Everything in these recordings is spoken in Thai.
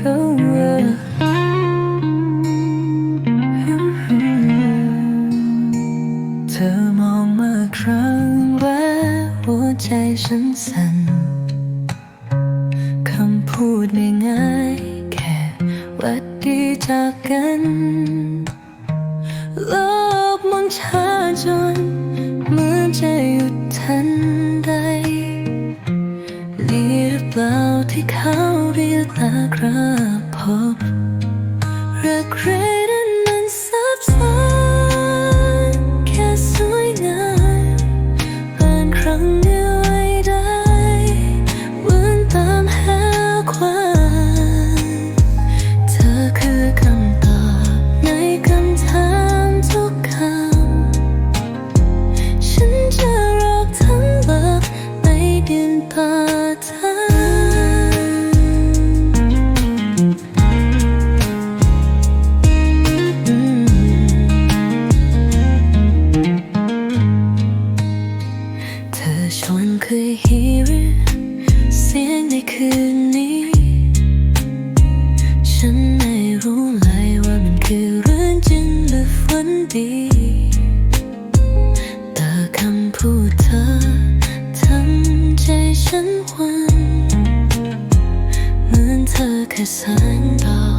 เธอมองมาครั้งแรกหัวใจฉันสั่นคำพูดไม่ง่ายแค่วัดดีจากกันโลกมันช้าจนเหมือนจะหยุดทันใดดีหรือเปล่าที่เขา เรียกลากระพบรักใคร ในคืนนี้ ฉันไม่รู้เลยว่ามันคือเรื่องจริงหรือฝันดีแต่คำพูดเธอทำใจฉันหวันเหมือนเธอแค่สานต่อ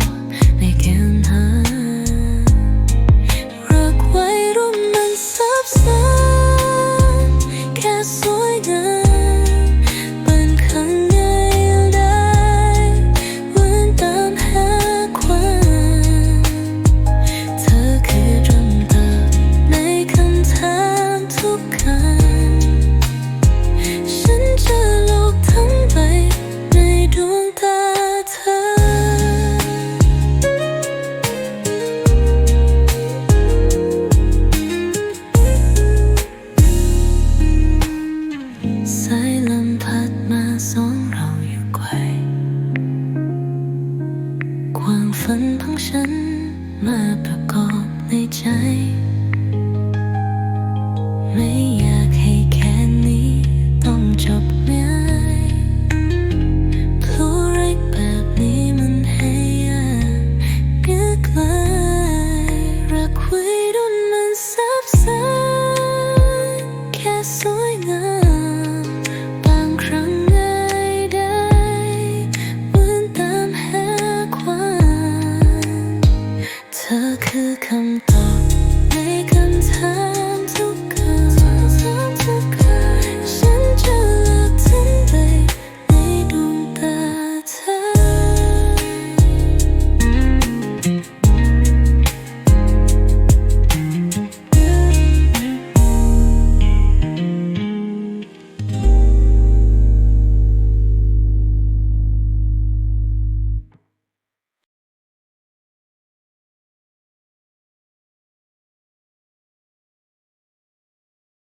มาประกอบในใจ ไม่อยากให้แค่นี้ต้องจบง่ายพลูรักแบบนี้มันให้ยากเกินไกลรักไว้รุ่นมันซับซ้อนแค่สวยงา